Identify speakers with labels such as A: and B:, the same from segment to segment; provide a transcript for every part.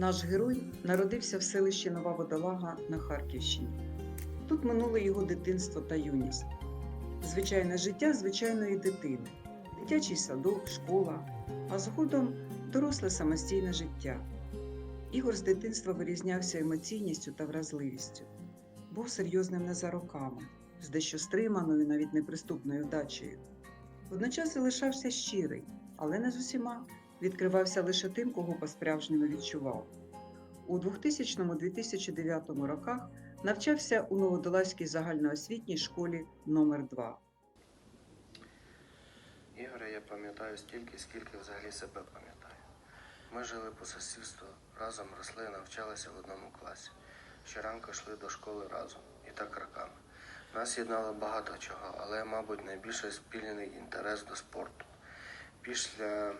A: Наш герой народився в селищі Нова Водолага на Харківщині. Тут минуло його дитинство та юність. Звичайне життя звичайної дитини, дитячий садок, школа, а згодом доросле самостійне життя. Ігор з дитинства вирізнявся емоційністю та вразливістю. Був серйозним не за роками, з дещо стриманою, навіть неприступною вдачею. Водночас і лишався щирий, але не з усіма відкривався лише тим, кого по-справжньому відчував. У 2000-2009 роках навчався у Новодолазькій загальноосвітній школі номер 2
B: Ігоря я пам'ятаю стільки, скільки взагалі себе пам'ятаю. Ми жили по сусідству, разом росли, навчалися в одному класі. Щоранку йшли до школи разом, і так роками. Нас єднало багато чого, але, мабуть, найбільше спільний інтерес до спорту. Після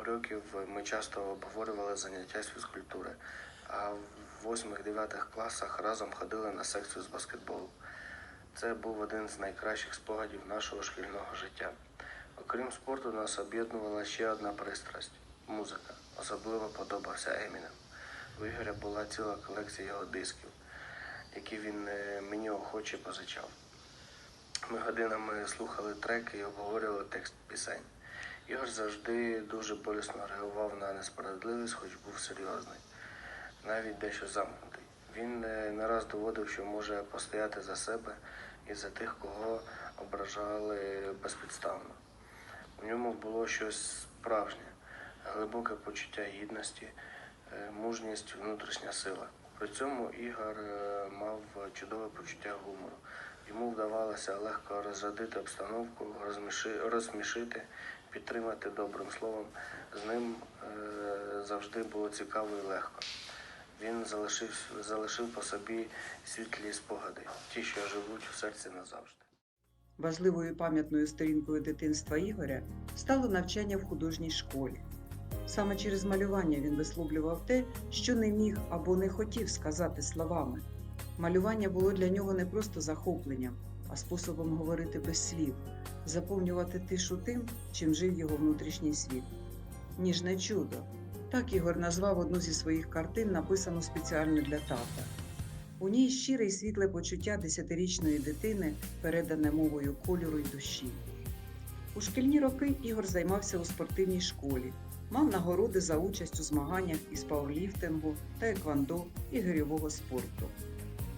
B: уроків ми часто обговорювали заняття з фізкультури, а в 8-9 класах разом ходили на секцію з баскетболу. Це був один з найкращих спогадів нашого шкільного життя. Окрім спорту, нас об'єднувала ще одна пристрасть музика. Особливо подобався Емінем. У Ігоря була ціла колекція його дисків, які він е, мені охоче позичав. Ми годинами слухали треки і обговорювали текст пісень. Ігор завжди дуже болісно реагував на несправедливість, хоч був серйозний, навіть дещо замкнутий. Він е, не раз доводив, що може постояти за себе і за тих, кого ображали безпідставно. У ньому було щось справжнє, глибоке почуття гідності, е, мужність, внутрішня сила. При цьому Ігор е, мав чудове почуття гумору. Йому вдавалося легко розрядити обстановку, розсмішити, підтримати добрим словом. З ним е, завжди було цікаво і легко. Він залишив, залишив по собі світлі спогади, ті, що живуть у серці назавжди.
A: Важливою пам'ятною сторінкою дитинства Ігоря стало навчання в художній школі. Саме через малювання він висловлював те, що не міг або не хотів сказати словами. Малювання було для нього не просто захопленням, а способом говорити без слів, заповнювати тишу тим, чим жив його внутрішній світ. Ніжне чудо. Так Ігор назвав одну зі своїх картин, написану спеціально для тата. У ній щире й світле почуття десятирічної дитини, передане мовою кольору й душі. У шкільні роки Ігор займався у спортивній школі, мав нагороди за участь у змаганнях із пауерліфтингу та еквандо і гирьового спорту.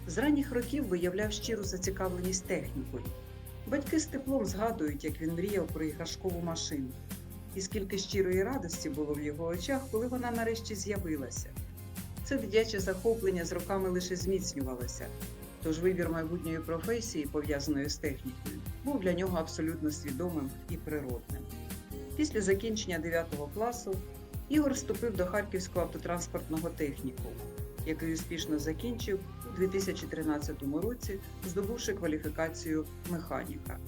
A: З ранніх років виявляв щиру зацікавленість технікою. Батьки з теплом згадують, як він мріяв про іграшкову машину. І скільки щирої радості було в його очах, коли вона нарешті з'явилася. Це дитяче захоплення з роками лише зміцнювалося, тож вибір майбутньої професії, пов'язаної з технікою, був для нього абсолютно свідомим і природним. Після закінчення 9 класу Ігор вступив до Харківського автотранспортного технікуму, який успішно закінчив 2013 році, здобувши кваліфікацію механіка.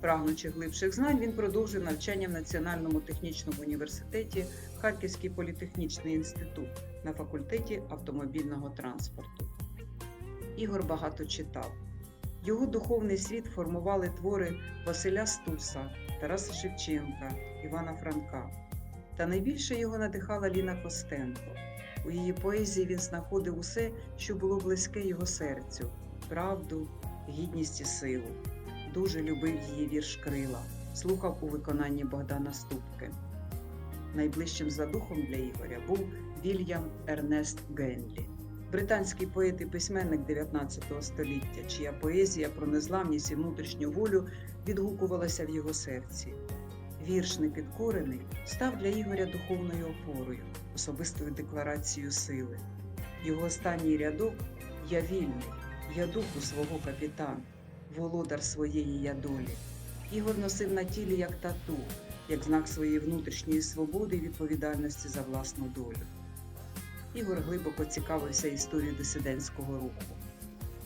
A: Прагнучи глибших знань, він продовжив навчання в Національному технічному університеті Харківський політехнічний інститут на факультеті автомобільного транспорту. Ігор багато читав. Його духовний світ формували твори Василя Стуса, Тараса Шевченка, Івана Франка. Та найбільше його надихала Ліна Костенко. У її поезії він знаходив усе, що було близьке його серцю правду, гідність і силу. Дуже любив її вірш Крила, слухав у виконанні Богдана Ступки. Найближчим за духом для Ігоря був Вільям Ернест Генлі, британський поет і письменник 19 століття, чия поезія про незламність і внутрішню волю відгукувалася в його серці. Вірш непідкорений став для Ігоря духовною опорою, особистою декларацією сили. Його останній рядок Я вільний, я духу свого капітана, володар своєї я долі. Ігор носив на тілі як тату, як знак своєї внутрішньої свободи і відповідальності за власну долю. Ігор глибоко цікавився історією дисидентського руху,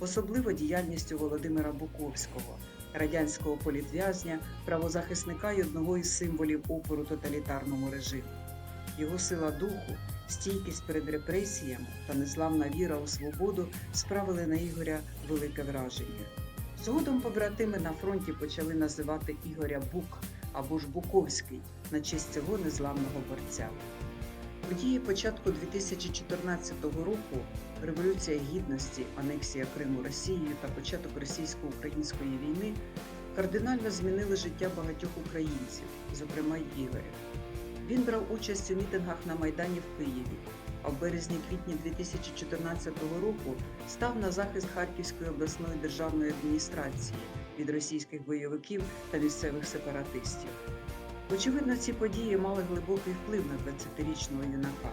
A: особливо діяльністю Володимира Буковського, радянського політв'язня, правозахисника й одного із символів опору тоталітарному режиму. Його сила духу, стійкість перед репресіями та незламна віра у свободу справили на Ігоря велике враження. Згодом побратими на фронті почали називати Ігоря Бук або ж Буковський на честь цього незламного борця. Події початку 2014 року, Революція Гідності, анексія Криму Росією та початок російсько-української війни кардинально змінили життя багатьох українців, зокрема й Ігоря. Він брав участь у мітингах на Майдані в Києві, а в березні-квітні 2014 року став на захист Харківської обласної державної адміністрації від російських бойовиків та місцевих сепаратистів. Очевидно, ці події мали глибокий вплив на 20-річного юнака.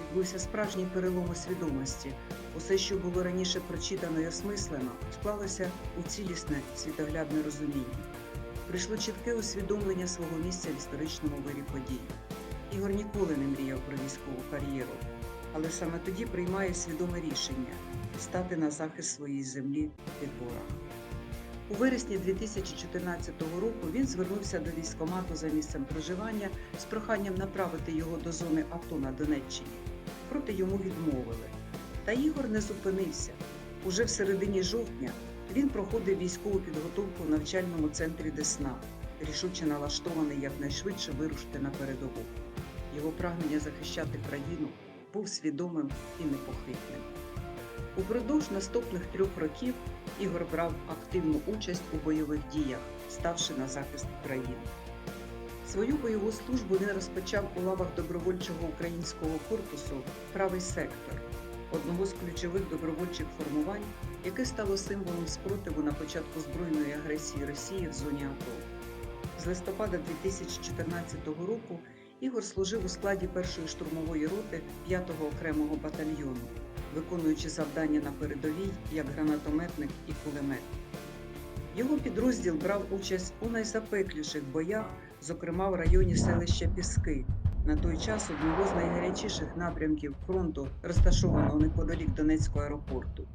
A: Відбувся справжній перелом у свідомості. Усе, що було раніше прочитано і осмислено, склалося у цілісне світоглядне розуміння. Прийшло чітке усвідомлення свого місця в історичному вирі подій. Ігор ніколи не мріяв про військову кар'єру, але саме тоді приймає свідоме рішення стати на захист своєї землі від ворога. У вересні 2014 року він звернувся до військкомату за місцем проживання з проханням направити його до зони АТО на Донеччині. Проте йому відмовили. Та Ігор не зупинився. Уже в середині жовтня він проходив військову підготовку в навчальному центрі Десна, рішуче налаштований якнайшвидше вирушити на передову. Його прагнення захищати країну був свідомим і непохитним. Упродовж наступних трьох років Ігор брав активну участь у бойових діях, ставши на захист України. Свою бойову службу він розпочав у лавах добровольчого українського корпусу Правий сектор, одного з ключових добровольчих формувань, яке стало символом спротиву на початку збройної агресії Росії в зоні АТО. З листопада 2014 року Ігор служив у складі першої штурмової роти 5-го окремого батальйону, виконуючи завдання на передовій як гранатометник і кулемет. Його підрозділ брав участь у найзапекліших боях, зокрема в районі селища Піски, на той час одного з найгарячіших напрямків фронту, розташованого неподалік Донецького аеропорту.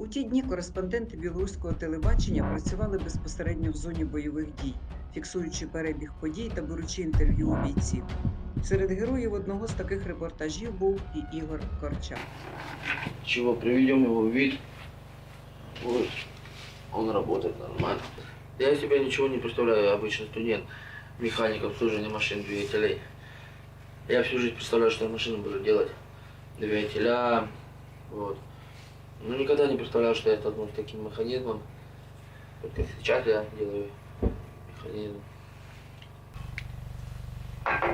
A: У ті дні кореспонденти білоруського телебачення працювали безпосередньо в зоні бойових дій, фіксуючи перебіг подій та беручи інтерв'ю у бійців. Серед героїв одного з таких репортажів був і Ігор Корчак.
C: чего приведем его в вид. Работает нормально. Я из себя ничего не представляю, обычный студент, механик обслуживания машин, двигателей. Я всю жизнь представляю, что я машину буду делать. Двигателя, вот. Но никогда не представлял, что я столкнусь с таким механизмом. Только сейчас я делаю механизм.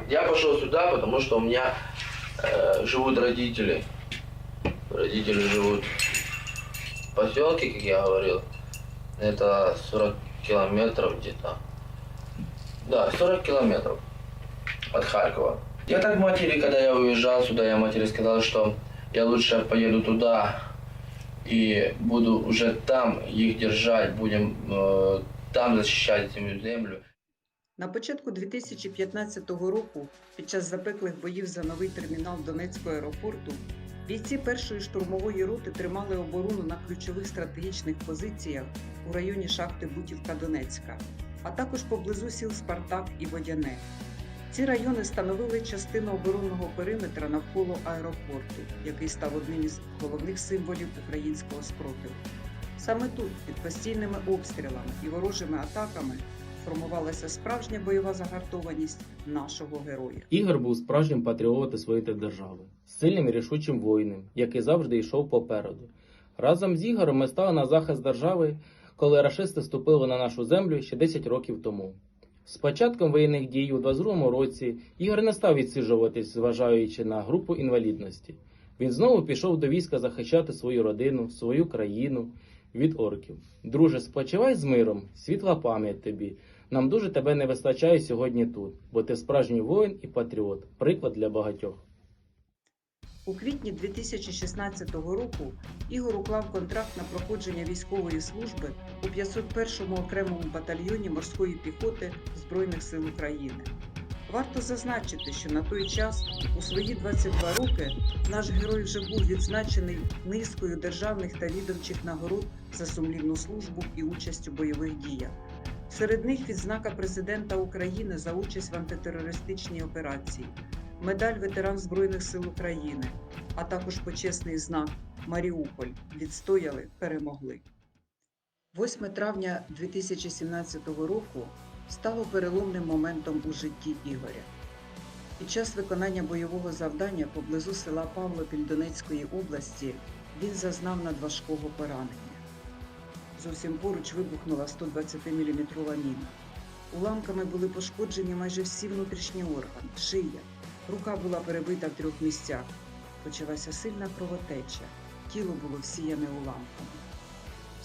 C: Я пошел сюда, потому что у меня э, живут родители. Родители живут в поселке, как я говорил. Это 40 километров где-то. Да, 40 километров от Харькова. Я так матери, когда я уезжал сюда, я матери сказал, что я лучше поеду туда и буду уже там их держать, будем э, там защищать эту землю.
A: На початку 2015 року, під час запеклих боїв за новий термінал Донецького аеропорту, бійці першої штурмової роти тримали оборону на ключових стратегічних позиціях у районі шахти Бутівка Донецька, а також поблизу сіл Спартак і Водяне. Ці райони становили частину оборонного периметра навколо аеропорту, який став одним із головних символів українського спротиву. Саме тут, під постійними обстрілами і ворожими атаками, формувалася справжня бойова загартованість нашого героя.
D: Ігор був справжнім патріотом своєї держави, сильним і рішучим воїном, який завжди йшов попереду. Разом з Ігорем ми стали на захист держави, коли рашисти ступили на нашу землю ще 10 років тому. З початком воєнних дій у 22-му році Ігор не став відсиджуватись, зважаючи на групу інвалідності. Він знову пішов до війська захищати свою родину, свою країну від орків. Друже, спочивай з миром, світла пам'ять тобі. Нам дуже тебе не вистачає сьогодні тут, бо ти справжній воїн і патріот, приклад для багатьох.
A: У квітні 2016 року Ігор уклав контракт на проходження військової служби у 501-му окремому батальйоні морської піхоти Збройних сил України. Варто зазначити, що на той час, у свої 22 роки, наш герой вже був відзначений низкою державних та відомчих нагород за сумлінну службу і участь у бойових діях. Серед них відзнака президента України за участь в антитерористичній операції, медаль ветеран Збройних сил України, а також почесний знак Маріуполь відстояли, перемогли. 8 травня 2017 року стало переломним моментом у житті Ігоря. Під час виконання бойового завдання поблизу села Павлопіль Донецької області він зазнав надважкого поранення. Зовсім поруч вибухнула 120-мм міна. Уламками були пошкоджені майже всі внутрішні органи, шия. Рука була перебита в трьох місцях. Почалася сильна кровотеча. Тіло було всіяне уламками.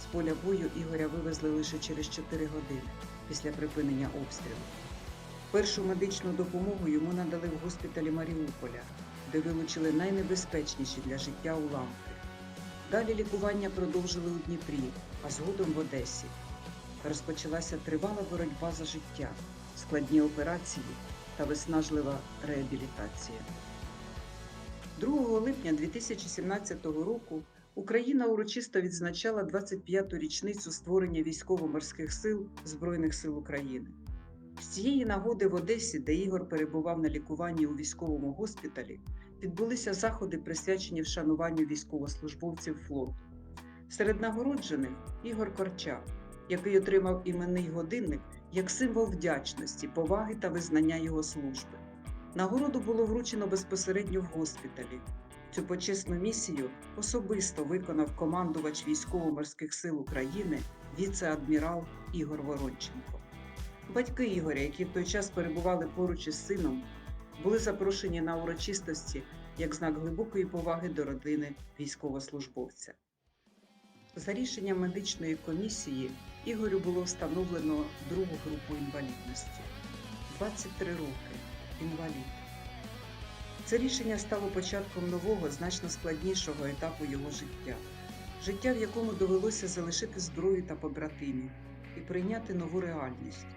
A: З поля бою Ігоря вивезли лише через 4 години після припинення обстрілу. Першу медичну допомогу йому надали в госпіталі Маріуполя, де вилучили найнебезпечніші для життя уламки. Далі лікування продовжили у Дніпрі, а згодом в Одесі. Розпочалася тривала боротьба за життя, складні операції та виснажлива реабілітація. 2 липня 2017 року Україна урочисто відзначала 25-ту річницю створення військово-морських сил Збройних сил України. З цієї нагоди в Одесі, де Ігор перебував на лікуванні у військовому госпіталі, відбулися заходи, присвячені вшануванню військовослужбовців флоту. Серед нагороджених Ігор Корчак, який отримав іменний годинник як символ вдячності, поваги та визнання його служби. Нагороду було вручено безпосередньо в госпіталі. Цю почесну місію особисто виконав командувач військово-морських сил України віце-адмірал Ігор Воронченко. Батьки Ігоря, які в той час перебували поруч із сином, були запрошені на урочистості як знак глибокої поваги до родини військовослужбовця. За рішенням медичної комісії Ігорю було встановлено другу групу інвалідності 23 роки. Інвалід. Це рішення стало початком нового, значно складнішого етапу його життя. Життя, в якому довелося залишити зброю та побратимів і прийняти нову реальність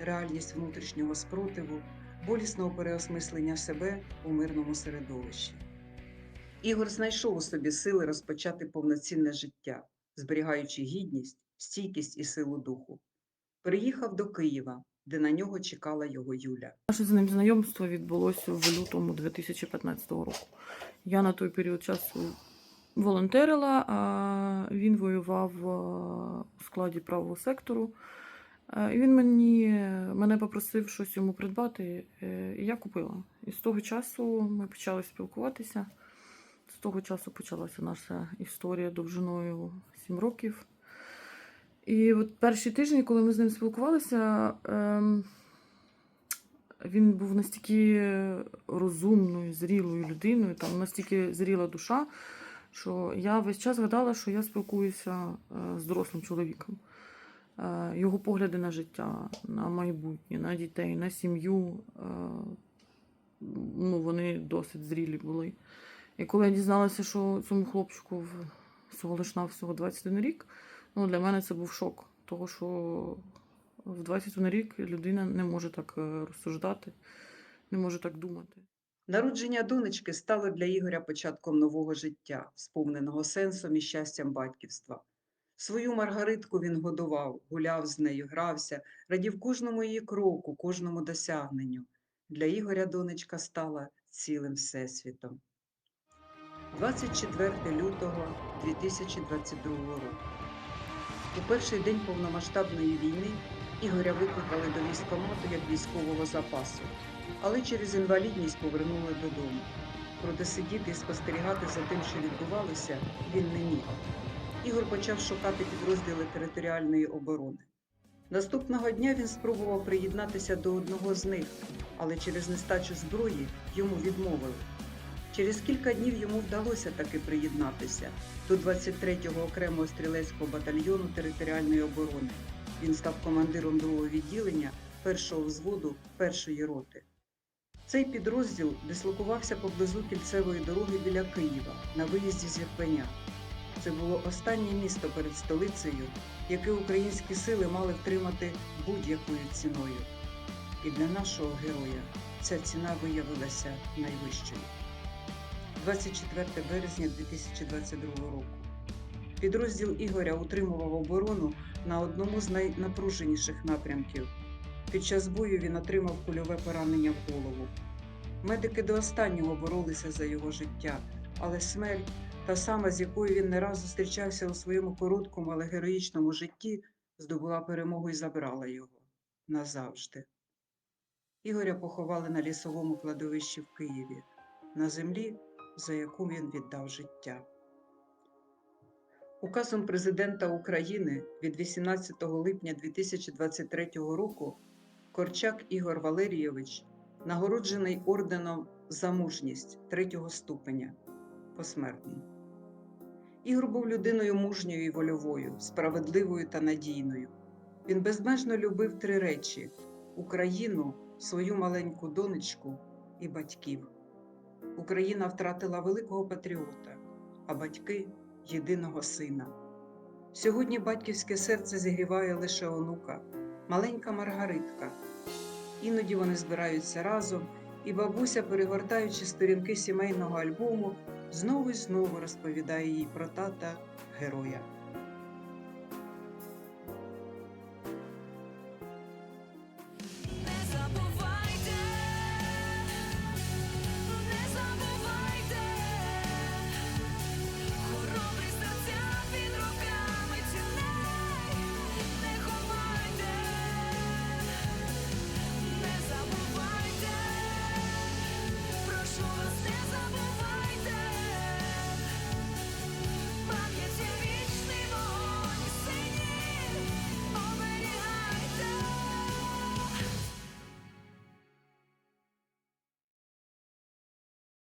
A: реальність внутрішнього спротиву, болісного переосмислення себе у мирному середовищі. Ігор знайшов у собі сили розпочати повноцінне життя, зберігаючи гідність, стійкість і силу духу. Переїхав до Києва, де на нього чекала його Юля.
E: Наше з ним знайомство відбулося в лютому 2015 року. Я на той період часу волонтерила, а він воював у складі правого сектору. І він мені, мене попросив щось йому придбати, е, і я купила. І з того часу ми почали спілкуватися. Того часу почалася наша історія довжиною 7 років. І от перші тижні, коли ми з ним спілкувалися, ем, він був настільки розумною, зрілою людиною, там настільки зріла душа, що я весь час гадала, що я спілкуюся е, з дорослим чоловіком. Е, Його погляди на життя, на майбутнє, на дітей, на сім'ю. е, Ну, вони досить зрілі були. І коли я дізналася, що цьому хлопчику всього лиш навсього 21 рік, ну, для мене це був шок. Того, що в 21 рік людина не може так е, розсуждати, не може так думати.
A: Народження донечки стало для Ігоря початком нового життя, сповненого сенсом і щастям батьківства. Свою Маргаритку він годував, гуляв з нею, грався, радів кожному її кроку, кожному досягненню. Для Ігоря донечка стала цілим всесвітом. 24 лютого 2022 року. У перший день повномасштабної війни Ігоря викликали до військкомату як військового запасу, але через інвалідність повернули додому. Проте сидіти і спостерігати за тим, що відбувалося, він не міг. Ігор почав шукати підрозділи територіальної оборони. Наступного дня він спробував приєднатися до одного з них, але через нестачу зброї йому відмовили. Через кілька днів йому вдалося таки приєднатися до 23-го окремого стрілецького батальйону територіальної оборони. Він став командиром другого відділення першого взводу першої роти. Цей підрозділ дислокувався поблизу кільцевої дороги біля Києва на виїзді з Ірпеня. Це було останнє місто перед столицею, яке українські сили мали втримати будь-якою ціною. І для нашого героя ця ціна виявилася найвищою. 24 березня 2022 року. Підрозділ Ігоря утримував оборону на одному з найнапруженіших напрямків. Під час бою він отримав кульове поранення в голову. Медики до останнього боролися за його життя, але смерть, та сама, з якою він не раз зустрічався у своєму короткому, але героїчному житті, здобула перемогу і забрала його назавжди. Ігоря поховали на лісовому кладовищі в Києві, на землі, за яку він віддав життя. Указом президента України від 18 липня 2023 року Корчак Ігор Валерійович нагороджений орденом за мужність третього ступеня посмертно. Ігор був людиною мужньою і вольовою, справедливою та надійною. Він безмежно любив три речі: Україну, свою маленьку донечку і батьків. Україна втратила великого патріота, а батьки єдиного сина. Сьогодні батьківське серце зігріває лише онука, маленька Маргаритка. Іноді вони збираються разом, і бабуся, перегортаючи сторінки сімейного альбому, знову й знову розповідає їй про тата героя.